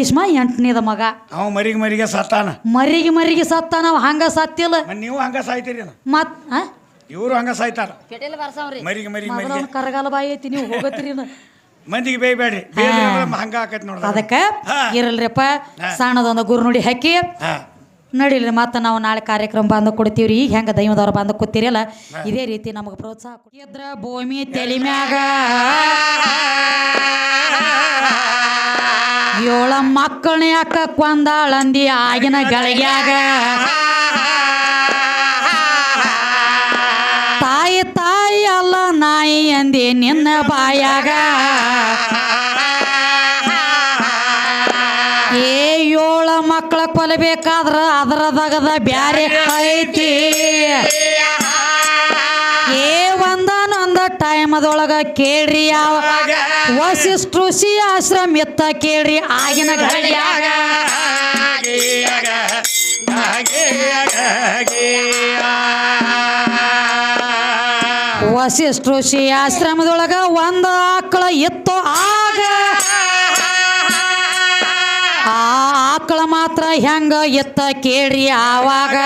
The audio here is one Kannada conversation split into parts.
ಭೀಷ್ಮ ಎಂಟನೇದ ಮಗ. ಅವ ಮರಿಗೆ ಮರಿಗೆ ಸತ್ತಾನ. ಮರಿಗೆ ಮರಿಗೆ ಸತ್ತಾನ ನಾವು ಹಂಗ ಸತ್ತಿಲ್ಲ. ನೀವು ಹಂಗ ಸಾಯ್ತೀರಿ ಮತ್ ಆ? ಇವರು ಹಂಗ ಸಾಯ್ತಾರ. ಪೆಟೇಲ್ ಬರ್ಸಾವ್ರಿ ಮರಿಗೆ ಮರಿಗೆ ಮೊದಲ ಮರಿಗೆ. ಅವ್ನ ಕರಗಾಲ ಬಾಯಿ ಐತಿ ನೀವು ಹೋಗತ್ತೀರಿ ಮಂದಿಗೆ ಬೇಯ್ಬೇಡ್ರಿ ಬೇಯ್ದ್ರೆ ಹಂಗ ಆಕೈತಿ ನೋಡ್ರಿ. ಅದಕ್ಕ ಹಾ. ಇರಲ್ರಿಪ್ಪ. ಸಣ್ಣದೊಂದು ಗುರು ನುಡಿ ಹಾಕಿ. ಹಾ. ನಡೀಲಿ ಮತ್ತೆ ನಾವು ನಾಳೆ ಕಾರ್ಯಕ್ರಮ ಬಂದು ಕೊಡ್ತೀವ್ರಿ. ಈಗ ಹೆಂಗ ದೈವದವ್ರು ಬಂದ ಕೂತಿರಲ್ಲ ಇದೇ ರೀತಿ ನಮಗೆ ಪ್ರೋತ್ಸಾಹ ಕೊಡಿ. ಇದ್ರ ಭೂಮಿ ತಲಿ ಮಕ್ಕಳನ್ನ ಯಾಕ ಕೊಂದಾಳಂದಿ ಆಗಿನ ಗಳಿಗ್ಯಾಗ ತಾಯಿ ತಾಯಿ ಅಲ್ಲ ನಾಯಿ ಅಂದಿ ನಿನ್ನ ಬಾಯಾಗ. ಏಳ ಮಕ್ಕಳ ಕೊಲ್ಲಬೇಕಾದ್ರ ಅದರದಾಗದ ಬ್ಯಾರೆ ಐತಿ. ಟೈಮದೊಳಗ ಕೇಳ್ರಿ ಯಾವ ವಸಿಷ್ಠ ಋಷಿ ಆಶ್ರಮ ಎತ್ತ ಕೇಳ್ರಿ ಆಗಿನ ಗಳಿಯಾಗ ವಸಿಷ್ಠ ಋಷಿ ಆಶ್ರಮದೊಳಗ ಒಂದ ಆಕಳ ಎತ್ತು ಆಗ. ಆ ಆಕಳ ಮಾತ್ರ ಹೆಂಗ ಎತ್ತ ಕೇಳ್ರಿ ಆವಾಗ.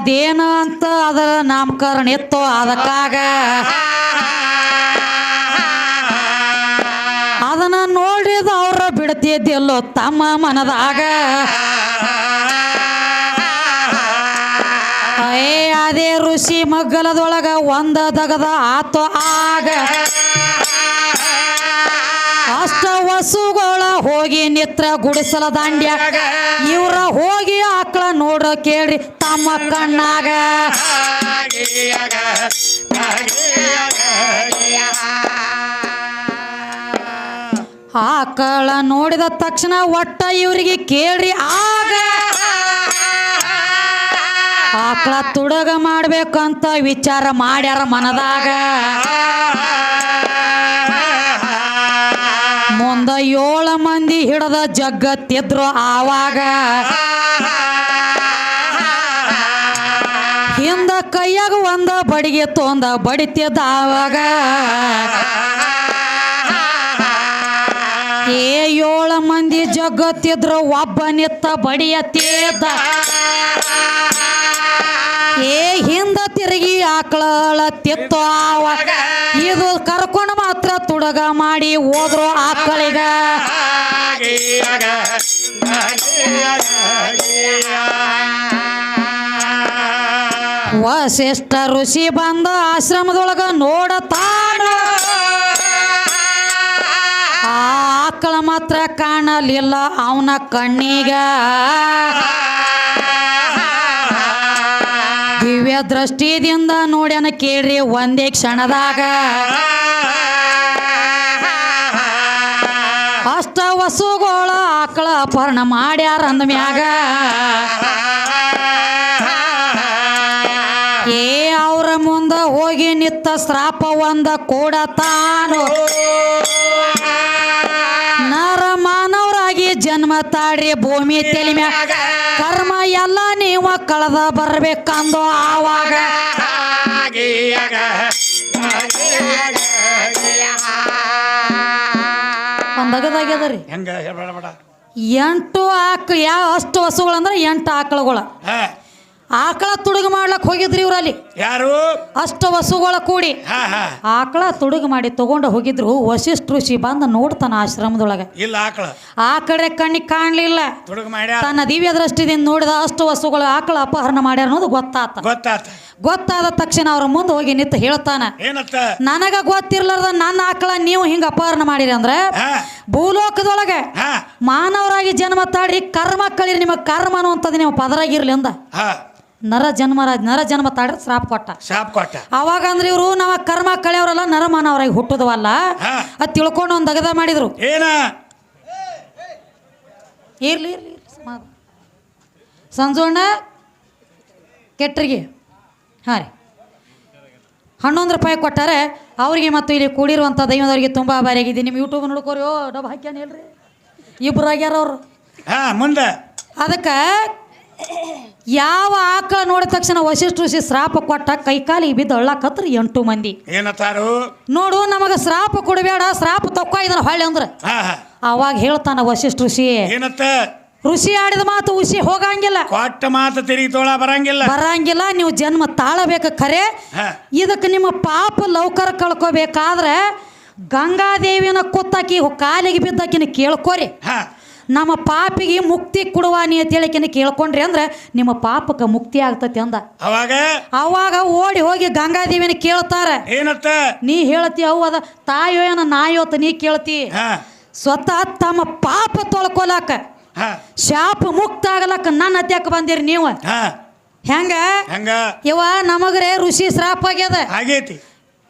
ಕಾಮಧೇನ ಅಂತ ಅದರ ನಾಮಕರಣ ಇತ್ತು ಅದಕ್ಕಾಗ ಅದನ್ನ ನೋಡಿದ ಅವ್ರ ಬಿಡ್ತಿದ್ದಿಲ್ಲೋ ತಮ್ಮ ಮನದಾಗ. ಏ, ಅದೇ ಋಷಿ ಮಗ್ಗಲದೊಳಗ ಒಂದ ದಗದ ಆತೋ ಆಗ. ಅಷ್ಟ ವಸುಗಳ ಹೋಗಿ ನಿತ್ರ ಗುಡಿಸಲ ದಾಂಡ್ಯ ಇವ್ರ ಹೋಗಿ ಆಕಳ ನೋಡ ಕೇಳ್ರಿ ತಮ್ಮ ಕಣ್ಣಾಗ. ಆಕಳ ನೋಡಿದ ತಕ್ಷಣ ಒಟ್ಟ ಇವರಿಗೆ ಕೇಳ್ರಿ ಆಗ. ಆಕಳ ತುಡಗ ಮಾಡ್ಬೇಕಂತ ವಿಚಾರ ಮಾಡ್ಯಾರ ಮನದಾಗ. ಮುಂದ ಏಳು ಮಂದಿ ಹಿಡದ ಜಗ್ಗತ್ತಿದ್ರು ಆವಾಗ. ಹಿಂದ ಕೈಯಾಗ ಒಂದ ಬಡಿಗೆ ತೊಂದ ಬಡಿತಿದ್ದ ಆವಾಗ ಏ ಏಳು ಮಂದಿ ಜಗತ್ತಿದ್ರ ಒಬ್ಬ ನಿತ್ತ ಬಡಿಯತ್ತಿದ್ದ ಏ ಹಿಂದ ತಿರುಗಿ ಆಕಳ ತಿತ್ತು ಆವಾಗ ಇದು ಕರ್ಕೊಂಡು ಮಾತ್ರ ತುಡಗ ಮಾಡಿ ಹೋದ್ರು ಆಕಳಿಗ. ವಸಿಷ್ಠ ಋಷಿ ಬಂದ ಆಶ್ರಮದೊಳಗ ನೋಡತಾನ ಆಕಳ ಮಾತ್ರ ಕಾಣಲಿಲ್ಲ ಅವನ ಕಣ್ಣಿಗ. ದಿವ್ಯ ದೃಷ್ಟಿದಿಂದ ನೋಡ್ಯಾನ ಕೇಳ್ರಿ ಒಂದೇ ಕ್ಷಣದಾಗ. ಅಷ್ಟ ವಸುಗಳ ಆಕಳ ಅಪಹರಣ ಮಾಡ್ಯಾರ ಅಂದ ಮ್ಯಾಗ. ಹೋಗಿ ನಿತ್ತ ಶ್ರಾಪ ಒಂದ ಕೂಡ ತಾನು. ನರ ಮಾನವರಾಗಿ ಜನ್ಮ ತಾಡ್ರಿ ಭೂಮಿ ತೆಲಿಮೆ ಮ್ಯಾಗ ಕರ್ಮ ಎಲ್ಲ ನೀವು ಕಳೆದ ಬರ್ಬೇಕಂದು ಆವಾಗ. ಒಂದಗದಾಗ್ಯದ್ರಿ ಹೆಂಗ ಎಂಟು ಆಕ್ ಯಾವ ಅಷ್ಟು ಹಸುಗಳಂದ್ರೆ ಎಂಟು ಆಕಳುಗಳ. ಆಕಳ ತುಡುಗು ಮಾಡ್ಲಕ್ ಹೋಗಿದ್ರಿ ಇವ್ರಲ್ಲಿ? ಯಾರು? ಅಷ್ಟು ವಸುಗಳ ಕೂಡಿ. ಆಕಳ ತುಡುಗು ಮಾಡಿ ತಗೊಂಡು ಹೋಗಿದ್ರು ವಶಿಷ್ಠ ಋಷಿ ಬಂದು ನೋಡ್ತಾನ ಆಶ್ರಮದೊಳಗೆ. ಇಲ್ಲ ಆಕಳ. ಆ ಕಡೆ ಕಣ್ಣಿಗೆ ಕಾಣ್ಲಿಲ್ಲ. ತನ್ನ ದಿವ್ಯ ದೃಷ್ಟಿದಿಂದ ನೋಡಿದ ಅಷ್ಟು ವಸುಗಳು ಆಕಳ ಅಪಹರಣ ಮಾಡ್ಯಾರ ಅನ್ನೋದು ಗೊತ್ತಾತ. ಗೊತ್ತಾತ. ಗೊತ್ತಾದ ತಕ್ಷಣ ಅವ್ರ ಮುಂದೆ ಹೋಗಿ ನಿಂತು ಹೇಳ್ತಾನ ನನಗ ಗೊತ್ತಿರ್ಲಾರ್ದ ನನ್ನ ಆಕಳ ನೀವು ಹಿಂಗ ಅಪಹರಣ ಮಾಡಿರಿ ಅಂದ್ರೆ ಭೂಲೋಕದೊಳಗೆ ಮಾನವರಾಗಿ ಜನ್ಮ ತಾಡಿ ಕರ್ಮ ಕಳೀರಿ ನಿಮ್ಮ ಕರ್ಮ ಅನ್ನುವಂಥದ್ದು ನೀವು ಪದರಾಗಿರ್ಲಿ ಅಂದ. ನರ ಜನ್ಮರಾಜ್ ನರ ಜನ್ಮ ತಾಡ್ರ ಶ್ರಾಪ್ ಕೊಟ್ಟ. ಶಾಪ್ ಕೊಟ್ಟ. ಅವಾಗ ಅಂದ್ರೆ ಇವರು ನಮ್ಮ ಕರ್ಮ ಕಳೆಯವರಲ್ಲ ನರಮಾನವರಾಗಿ ಹುಟ್ಟದವಲ್ಲ? ಹಾ. ಅದ್ ತಿಳ್ಕೊಂಡು ಒಂದು ದಗದ ಮಾಡಿದ್ರು. ಏನ? ಇರ್ಲಿ ಇರ್ಲಿ ಇರ್ಲಿ ಸಮಾಧಾನ. ಸಂಜೋಣ ಕೆಟ್ರಿಗೆ. ಹಾಂ ರೀ. ಹನ್ನೊಂದು ರೂಪಾಯಿ ಕೊಟ್ಟಾರೆ ಅವರಿಗೆ ಮತ್ತು ಇಲ್ಲಿ ಕೂಡಿರುವಂಥ ದೈವದವರಿಗೆ ತುಂಬ ಆಭಾರಿಯಾಗಿದೆ ನಿಮ್ಮ ಯೂಟ್ಯೂಬ್ ನೋಡ್ಕೋರಿ. ಓ ಡಬ್ ಹಾಕ್ಯಾನ ಹೇಳ್ರಿ. ಇಬ್ಬರು ಆಗ್ಯಾರ ಅವರು. ಹಾ ಮುಂದೆ. ಅದಕ್ಕೆ ಯಾವ ಆಕ ನೋಡಿದ ತಕ್ಷಣ ವಶಿಷ್ಠ ಋಷಿ ಶ್ರಾಪ ಕೊಟ್ಟ ಕೈಕಾಲಿಗೆ ಬಿದ್ದು ಅಳ್ಳಾಕತ್ರ ಎಂಟು ಮಂದಿ. ಏನತ್ತಾರು ನೋಡು ನಮಗೆ ಶ್ರಾಪ ಕೊಡಬೇಡ ಶ್ರಾಪ ತಕ್ಕ ಇದನ್ನ ಹೊಳ್ಳಿ ಅಂದ್ರ. ಅವಾಗ ಹೇಳ್ತಾನ ವಶಿಷ್ಠ ಋಷಿ ಏನತ್ತ ಋಷಿ ಆಡಿದ ಮಾತು ಉಸಿ ಹೋಗಂಗಿಲ್ಲ. ಕೊಟ್ಟ ಮಾತು ತಿರುಗಿ ತೋಳ ಬರಂಗಿಲ್ಲ. ಬರಂಗಿಲ್ಲ ನೀವು ಜನ್ಮ ತಾಳಬೇಕು ಖರೆ. ಇದಕ್ಕೆ ನಿಮ್ಮ ಪಾಪ ಲೌಕರ ಕಳ್ಕೋಬೇಕಾದ್ರೆ ಗಂಗಾದೇವಿನ ಕುತ್ತಾಕಿ ಕಾಲಿಗೆ ಬಿದ್ದಾಕಿನ ಕೇಳ್ಕೋರಿ. ನಮ್ಮ ಪಾಪಿಗೆ ಮುಕ್ತಿ ಕೊಡುವಾನಿ ಅಂತ ಹೇಳಿಕಿನ ಕೇಳ್ಕೊಂಡ್ರಿ ಅಂದ್ರೆ ನಿಮ್ಮ ಪಾಪಕ್ಕೆ ಮುಕ್ತಿ ಆಗ್ತತಿ ಅಂದ. ಅವಾಗ? ಅವಾಗ ಓಡಿ ಹೋಗಿ ಗಂಗಾದೇವಿನ ಕೇಳ್ತಾರ. ಏನತ್ತ? ನೀ ಹೇಳ್ತಿ ಅವು ಅದ ತಾಯೋ ಏನ ನಾಯೋ ಅಂತ ನೀ ಕೇಳ್ತಿ. ಸ್ವತಃ ತಮ್ಮ ಪಾಪ ತೊಳ್ಕೊಲಾಕ ಶಾಪ ಮುಕ್ತ ಆಗಲಕ್ಕ ನನ್ನ ಅತ್ಯಾಕ ಬಂದಿರಿ ನೀವು. ಹೆಂಗ? ಹಂಗ? ಇವ ನಮಗ್ರೆ ಋಷಿ ಶ್ರಾಪ ಆಗ್ಯದ. ಆಗೈತಿ.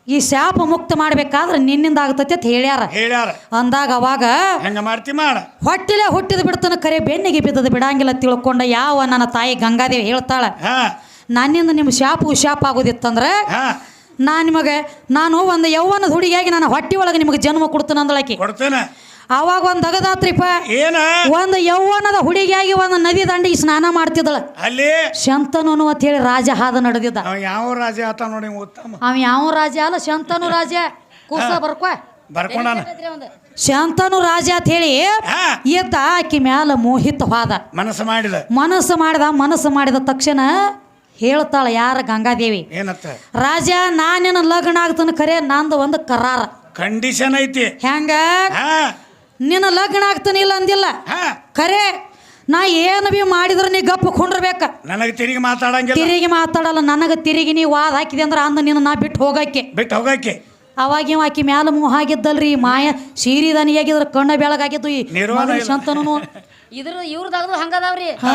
ಈ ಶಾಪ ಮುಕ್ತ ಮಾಡ್ಬೇಕಾದ್ರೆ ನಿನ್ನಿಂದ ಆಗತೈತಿ ಅಂತ ಹೇಳ್ಯಾರ. ಹೇಳ್ಯಾರ. ಅಂದಾಗ ಅವಾಗ ಹೆಂಗ ಮಾಡ್ತಿ ಮಾಡ. ಹೊಟ್ಟಿಲೆ ಹುಟ್ಟಿದ ಬಿಡ್ತಾನ ಕರೆ ಬೆನ್ನಿಗೆ ಬಿದ್ದದ ಬಿಡಂಗಿಲ್ಲ ತಿಳ್ಕೊಂಡ ಯಾವ ನನ್ನ ತಾಯಿ ಗಂಗಾದೇವಿ ಹೇಳ್ತಾಳ. ನನ್ನಿಂದ ನಿಮ್ಮ ಶಾಪ ಶಾಪ ಆಗೋದಿತ್ತಂದ್ರೆ ನಾ ನಾನು ನಿಮಗೆ ನಾನು ಒಂದು ಯೌವನದ ಹುಡುಗಿಯಾಗಿ ನಾನು ಹೊಟ್ಟಿ ಒಳಗೆ ನಿಮಗೆ ಜನ್ಮ ಕೊಡ್ತೇನೆ ಅಂದಳಕಿ. ಕೊಡ್ತೇನೆ. ಅವಾಗ ಒಂದ್ ದಗದಾತ್ರಿಪ ಏನ? ಒಂದು ಯೌವನದ ಹುಡುಗಿಯಾಗಿ ಒಂದು ನದಿ ದಂಡಿಗೆ ಸ್ನಾನ ಮಾಡ್ತಿದ್ದಳ. ಅಲ್ಲಿ? ಶಂತನು ಅಂತ ಹೇಳಿ ರಾಜ ಹಾದ ನಡೆದಿದ್ದ. ಅವ ಯಾವ ರಾಜ ಆತ ನೋಡಿ ಉತ್ತಮ ಅವ ಯಾವ ರಾಜ ಅಲ್ಲ ಶಂತನು ರಾಜ. ಕೂಸ ಬರ್ಕ. ಬರ್ಕೊಂಡಾನ ಶಂತನು ರಾಜ ಅಂತ ಹೇಳಿ ಎದ್ದ ಆಕಿ ಮ್ಯಾಲ ಮೋಹಿತ ಹೋದ. ಮನಸ್ಸು ಮಾಡಿದ. ಮನಸ್ಸು ಮಾಡಿದ ಮನಸ್ಸು ಮಾಡಿದ ತಕ್ಷಣ ಹೇಳ್ತಾಳ ಯಾರ ಗಂಗಾದೇವಿ? ಏನತ್ತ? ರಾಜ ನಾನೇನ ಲಗ್ನ ಆಗ್ತಾನ ಖರೆ ನಂದು ಒಂದು ಕರಾರ. ಕಂಡೀಷನ್ ಐತಿ. ಹೆಂಗ? ನಿನ್ನ ಲಗ್ನ ಆಗ್ತಾನೆ ಇಲ್ಲ ಅಂದಿಲ್ಲ? ಹಾ. ಖರೆ ನಾ ಏನು ಬಿ ಮಾಡಿದ್ರೆ ನೀ ಗಪ್ಪ ಕುಂಡ್ರಬೇಕ? ನನಗೆ ತಿರುಗಿ ಮಾತಾಡಂಗಿಲ್ಲ. ತಿರುಗಿ ಮಾತಾಡಲ್ಲ ನನಗೆ ತಿರುಗಿ ನೀ ವಾದ ಹಾಕಿದೆ ಅಂದ್ರೆ ಅಂದ ನಿನ್ನ ನಾ ಬಿಟ್ಟು ಹೋಗಕ್ಕೆ. ಬಿಟ್ಟು ಹೋಗಕ್ಕೆ. ಅವಾಗ ಇವ ಆಕಿ ಮ್ಯಾಲ ಮೂಹ ಆಗಿದ್ದಲ್ರಿ ಮಾಯ ಸೀರಿದನಿಯಾಗಿದ್ರ ಕಣ್ಣ ಬೆಳಗಾಗಿದ್ದು ಈ ನಿರ್ವಾಣ ಇದ್ರ ಇವ್ರದಾಗದು ಹಂಗದಾವ್ರಿ. ಹಾ.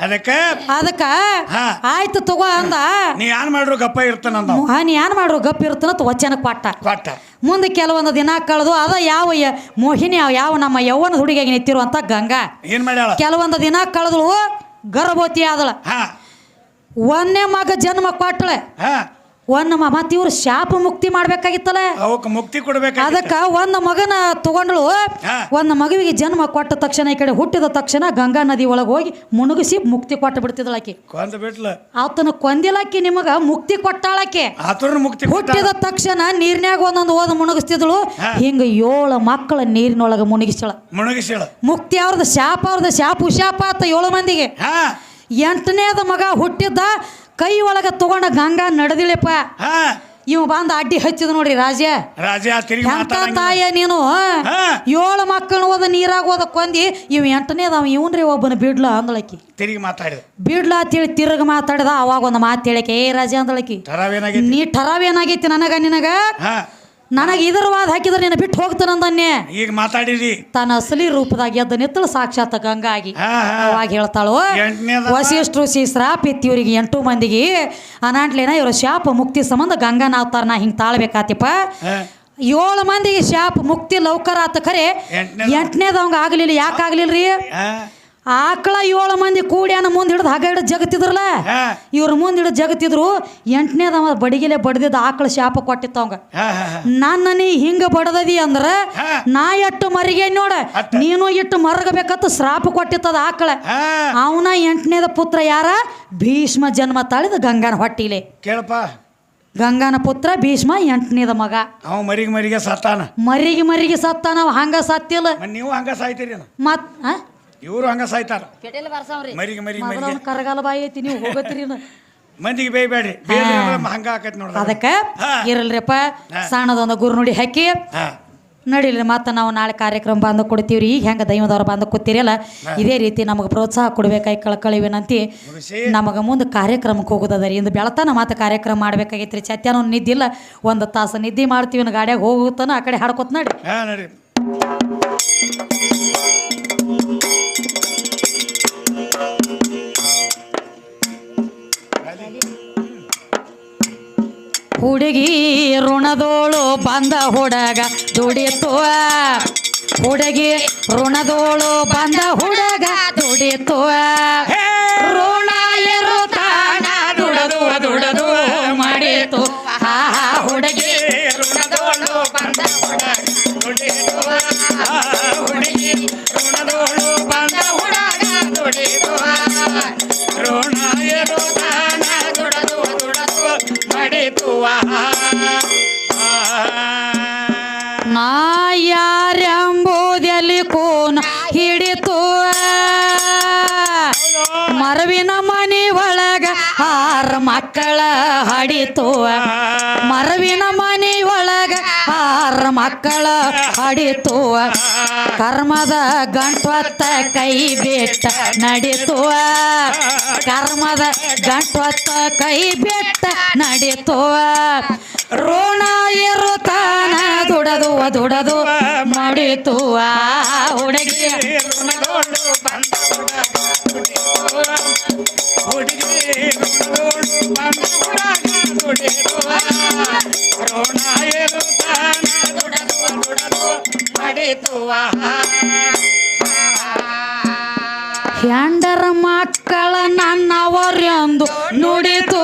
ಅದಕ್ಕ? ಅದಕ್ಕ? ಹಾ. ಆಯ್ತು ತಗೋ ಅಂದ. ನೀ ಏನ್ ಮಾಡ್ರು ಗಪ್ಪ ಇರ್ತಾನಂದ ಅವ. ಮೋಹನ್ ಏನ್ ಮಾಡ್ರು ಗಪ್ಪ ಇರ್ತಾನ ವಚನ ಪಟ್ಟ ಪಟ್ಟ ಮುಂದೆ ಕೆಲವೊಂದು ದಿನ ಕಳೆದು ಅದ ಯಾವ ಯ- ಮೋಹಿನಿ ಯಾವ- ಯಾವ ನಮ್ಮ ಯೌವನ ಹುಡುಗಿಯಾಗಿ ನಿಂತಿರುವಂತ ಗಂಗಾ. ಏನ್ ಮಾಡ್ಯಾಳ? ಕೆಲವೊಂದು ದಿನ ಕಳೆದಳು ಗರ್ಭವತಿ ಆದಳ. ಹಾ. ಒಂದೇ ಮಗ ಜನ್ಮ ಕೊಟ್ಟಳೆ ಹಾ. ಒಂದ್ ನಮ್ಮ ಮತ್ತ ಇವ್ರು ಶಾಪ ಮುಕ್ತಿ ಮಾಡ್ಬೇಕಾಗಿತ್ತಲ್ಲ. ಅವಕ್ಕೆ ಮುಕ್ತಿ ಕೊಡ್ಬೇಕು ಅದಕ್ಕ ಒಂದ್ ಮಗನ ತಗೊಂಡ್ಳು. ಒಂದ್ ಮಗುವಿಗೆ ಜನ್ಮ ಕೊಟ್ಟ ತಕ್ಷಣ ಈ ಕಡೆ ಹುಟ್ಟಿದ ತಕ್ಷಣ ಗಂಗಾ ನದಿ ಒಳಗೆ ಹೋಗಿ ಮುಣುಗಿಸಿ ಮುಕ್ತಿ ಕೊಟ್ಟು ಬಿಡ್ತಿದ್ಳು ಆಕಿ. ಕೊಂದ ಬಿಟ್ಲ. ಆತನ ಕೊಂದಿಲಾಕಿ ನಿಮಗ ಮುಕ್ತಿ ಕೊಟ್ಟಾಳಾಕಿ ಮುಕ್ತಿ ಹುಟ್ಟಿದ ತಕ್ಷಣ ನೀರ್ನ್ಯಾಗ ಒಂದೊಂದು ಓದ ಮುಣಗಿಸ್ತಿದ್ಳು. ಹಿಂಗ ಏಳು ಮಕ್ಕಳ ನೀರಿನೊಳಗೆ ಮುಣಗಿಸಳ ಮುಣಗಿಸಿಳ ಮುಕ್ತಿ ಅವ್ರದ್ದು ಶಾಪ ಅವ್ರದ್ದು ಶಾಪ ಶಾಪ ಆತ ಏಳು ಮಂದಿಗೆ. ಎಂಟನೇದ ಮಗ ಹುಟ್ಟಿದ್ದ ಕೈ ಒಳಗೆ ತಗೊಂಡ ಗಂಗಾ ನಡೆದಿಳಪ್ಪ ಹಾ. ಇವ ಬಂದ ಅಡ್ಡಿ ಹಚ್ಚಿದ ನೋಡ್ರಿ ರಾಜ. ರಾಜ ತಿರುಗಿ ಎಂತ ಮಾತಾಡಂಗಿಲ್ಲ. ತಾಯ ನೀನು. ಏಳು ಮಕ್ಕಳು ಓದ ನೀರಾಗ ಹೋದ ಕೊಂದಿ ಇವ್ ಎಂಟನೇದ ಅವ ಇವನ್ರಿ ಒಬ್ಬನ ಬಿಡ್ಲ ಅಂದಳಕಿ. ತಿರುಗಿ ಮಾತಾಡಿದ. ಬಿಡ್ಲ ಅಂತೇಳಿ ತಿರುಗ ಮಾತಾಡಿದ ಅವಾಗ ಒಂದು ಮಾತು ಹೇಳಕ್ಕೆ ಏ ರಾಜ ಅಂದಳಕಿ. ತರಾವೇನಾಗೈತಿ ನೀ ಠರಾವ್ ಏನಾಗೈತಿ ನನಗ ನಿನಗ? ಹಾ. ನನಗೆ ಇದರ ವಾದ ಹಾಕಿದ್ರೆ ನೀನು ಬಿಟ್ಟು ಹೋಗ್ತಾನಂದನ್ನೇ ಈಗ ಮಾತಾಡಿರಿ. ತನ್ನ ಅಸಲಿ ರೂಪದಾಗ ಎದ್ದ ನಿತ್ತಳು ಸಾಕ್ಷಾತ್ ಗಂಗಾಗಿ. ಹಾ ಹಾ. ಅವಾಗ ಹೇಳ್ತಾಳು? ಎಂಟ್ನೇದವ? ವಸಿಷ್ಠರು ಶ್ರೀ ಶ್ರಾಪ್ ಇತ್ತು ಇವ್ರಿಗೆ ಎಂಟು ಮಂದಿಗೆ ಅನಾಂಟ್ಲೇನ ಇವ್ರ ಶಾಪ ಮುಕ್ತಿ ಸಂಬಂಧ ಗಂಗಾನ ಅವತಾರ ನಾ ಹಿಂಗೆ ತಾಳ್ಬೇಕಾತಿಪ್ಪ. ಹಾ. ಏಳು ಮಂದಿಗೆ ಶಾಪ ಮುಕ್ತಿ ಲೌಕರ ಆತ ಖರೆ ಎಂಟ್ನೇದ? ಎಂಟನೇದ ಅವಂಗ ಆಗ್ಲಿಲ್ಲ ಯಾಕೆ ಆಗಲಿಲ್ಲ ಹಾ. ಆಕಳ ಏಳು ಮಂದಿ ಕೂಡಿ ಅನ್ನ ಮುಂದೆ ಹಿಡಿದು ಹಗ ಹಿಡಿದು ಜಗತ್ತಿದ್ರಲ್ಲ? ಇವ್ರ ಮುಂದೆ ಹಿಡಿದು ಜಗತ್ತಿದ್ರು ಎಂಟನೇದವ ಬಡಿಗೆಲೆ ಬಡ್ದಿದ್ದ ಆಕಳ ಶಾಪ ಕೊಟ್ಟಿತ್ತು ಅವಂಗ. ನನ್ನ ನೀ ಹಿಂಗ ಬಡದದಿ ಅಂದ್ರ. ನಾ ಎಟ್ಟು ಮರಿಗೆ ನೋಡ? ನೀನು ಇಟ್ಟು ಮರಗಬೇಕತ್ತ ಶ್ರಾಪ ಕೊಟ್ಟಿತ್ತದ ಆಕಳ. ಅವನ ಎಂಟನೇದ ಪುತ್ರ ಯಾರ? ಭೀಷ್ಮ ಜನ್ಮ ತಾಳಿದ ಗಂಗಾನ ಹೊಟ್ಟಿಲೆ. ಕೇಳಪ್ಪ. ಗಂಗಾನ ಪುತ್ರ ಭೀಷ್ಮ ಎಂಟನೇದ ಮಗ. ಅವ ಮರಿಗೆ ಮರಿಗೆ ಸತ್ತಾನ. ಮರಿಗೆ ಮರಿಗೆ ಸತ್ತಾನ ಹಂಗ ಸತ್ತಿಲ್ಲ. ನೀವು ಹಂಗ ಸಾಯ್ತೀರಿ ಮತ್? ಇವರು ಹಂಗ ಸಾಯ್ತಾರ. ಪೇಟೆಲ್ ಬರ್ಸಾವ್ರಿ. ಮರಿಗೆ ಮರಿಗೆ ಕರಗಾಲ ಬಾಯಿ ಐತಿ ನೀವು ಹೋಗತ್ತೀರಿ ಮಂದಿಗೆ ಬೇಯ್ಬೇಡ್ರಿ ಹಂಗ ಆಕೈತಿ ನೋಡ್ರಿ. ಅದಕ್ಕೆ. ಇರಲ್ರಿಪ್ಪ ಸಣ್ಣದೊಂದು ಗುರು ಗುರುನುಡಿ ಹಾಕಿ. ನಡೀಲಿ ಮತ್ತೆ ನಾವು ನಾಳೆ ಕಾರ್ಯಕ್ರಮ ಬಂದು ಕೊಡ್ತೀವ್ರಿ. ಈಗ ಹೆಂಗೆ ದೈವದವ್ರು ಬಂದು ಕೂತಿರಲ್ಲ ಇದೇ ರೀತಿ ನಮಗೆ ಪ್ರೋತ್ಸಾಹ ಕೊಡ್ಬೇಕಾಗಿ ಕಳ್ಕಳಿ ವಿನಂತಿ ನಮಗೆ ಮುಂದೆ ಕಾರ್ಯಕ್ರಮಕ್ಕೆ ಹೋಗೋದದ ರೀ. ಇಂದು ಬೆಳತನ ಮತ್ತೆ ಕಾರ್ಯಕ್ರಮ ಮಾಡ್ಬೇಕಾಗೈತ್ರಿ. ಚತ್ಯಾನ ನಿದ್ದಿಲ್ಲ. ಒಂದು ತಾಸು ನಿದ್ದೆ ಮಾಡ್ತೀವಿ ಗಾಡ್ಯಾಗ ಹೋಗುತ್ತಾನ ಆ ಕಡೆ ಹಾಡ್ಕೊತ ನಡಿ ಹುಡುಗಿ ಋಣದೋಳು ಬಂದ ಹುಡುಗ ದುಡಿತು. ಹುಡುಗಿ ಋಣದೋಳು ಬಂದ ಹುಡಗ ದುಡಿತು. ಮರವಿನ ಮನೆ ಒಳಗ ಆರ ಮಕ್ಕಳ ಹಡಿತು ಮರವಿನ ಮನೆ ಒಳಗ ಆರ ಮಕ್ಕಳ ಹಡಿತುವ. ಕರ್ಮದ ಗಂಟ್ವತ್ತ ಕೈ ಬಿಟ್ಟ ನಡಿತು ಕರ್ಮದ ಗಂಟ್ವತ್ತ ಕೈ ಬಿಟ್ಟ ನಡಿತು ಋಣ ಇರುತ್ತಾನ ದುಡದು ದುಡದು ಮಾಡಿತು ಆ ಹುಡುಗಿ ಬಂದ ಹೆಂಡರ ಮಕ್ಕಳ ನನ್ನವರೆಂದು ನುಡಿತು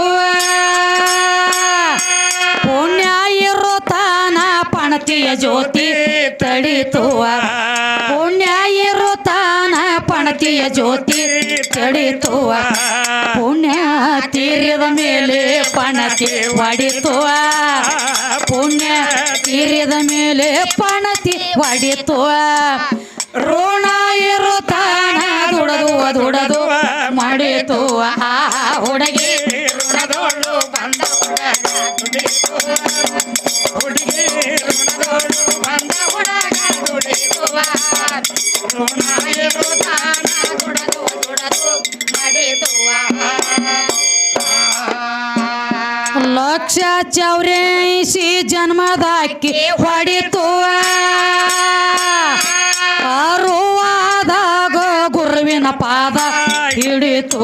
ಪುಣ್ಯ ತಾನ ಪಣತಿಯ ಜ್ಯೋತಿ ತಡಿತುವ. ಪುಣ್ಯ ಇರುತ್ತಾನ ಪಣತಿಯ ಜ್ಯೋತಿ ಚಡಿತುವ, ಪುಣ್ಯ ತೀರಿದ ಮೇಲೆ ಪಣತಿ ಹೊಡಿತುವ ಪುಣ್ಯ ತೀರಿದ ಮೇಲೆ ಪಣತಿ ಹೊಡಿತುವ ಋಣ ಇರುತ್ತಾನ ದುಡದು ದುಡದು ಮಾಡಿತು ಆ ಹುಡುಗಿ ಹುಡುಗಿ ಋಣದೋಳು ಬಂದ ಹುಡುಗ ದುಡಿಯುವ ಋಣ ಲಕ್ಷ ಚೌರೇಸಿ ಜನ್ಮದಾಕಿ ಹೊಡಿತು ಅರುವಾದಾಗ ಗುರುವಿನ ಪಾದ ಹಿಡಿತು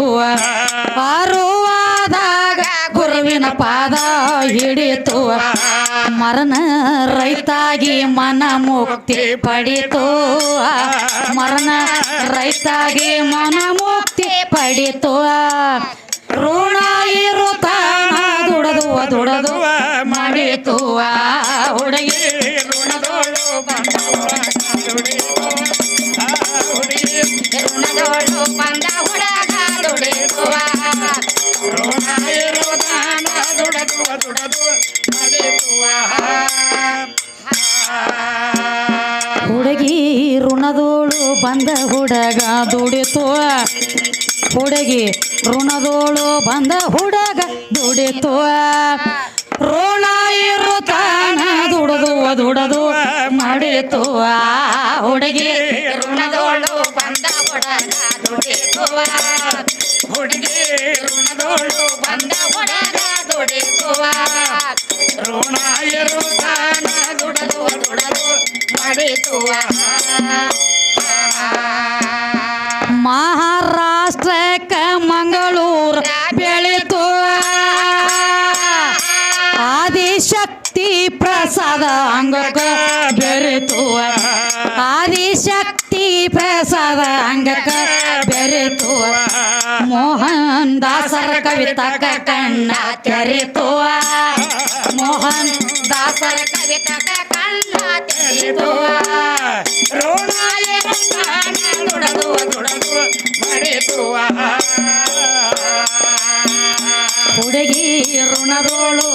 ಅರುವಾದಾಗ ಗುರುವಿನ ಪಾದ ಹಿಡಿತು ಮರಣ ರೈತಾಗಿ ಮನ ಮುಕ್ತಿ ಪಡಿತು ಮರಣ ರೈತಾಗಿ ಮನ ಮುಕ್ತಿ ಪಡಿತು ಋಣ ಹುಡುಗಿ, ಋಣದೋಳು ಬಂದ ಹುಡುಗ ದುಡಿಯುವ ಹುಡುಗಿ, ಋಣದೋಳು ಬಂದ ಹುಡುಗ ದುಡಿಯುವ ಋಣ ಹುಡುಗಿ, ಋಣದೋಳು, ಬಂದ ಹುಡುಗ ದುಡಿತು. ಬಂದ ಹುಡುಗ ದುಡದು ಮಾಡಿತು ಹುಡುಗಿ ಋಣದೋಳು, ಬಂದ ಹುಡುಗ ದುಡಿಯುವ. ಹುಡುಗಿ ಋಣದೋಳು, ಬಂದ ಒಡಗ ದುಡಿಯುವ. ಋಣ ಇರುತ್ತಾನ ದುಡದು ದುಡದು ಮಾಡಿತು ಮಹಾರಾಷ್ಟ್ರಕ್ಕ ಮಂಗಳೂರು ಬೆಳಿತು ಪ್ರಸಾದ ಅಂಗಕ್ಕ ಬೆರೆತು ಆದಿಶಕ್ತಿ ಪ್ರಸಾದ ಅಂಗಕ್ಕ ಬೆರೆತು ಮೋಹನ್ ದಾಸರ ಕವಿತಕ ಕಣ್ಣ ತೆರೆತು ಮೋಹನ್ ದಾಸರ ಕವಿತಕ ಕಣ್ಣ ತೆರೆದು ಋಣ ಇರುತ್ತಾನ ದುಡದು ದುಡದು ಮಡಿತುವ ಹುಡುಗಿ ಋಣದೋಳು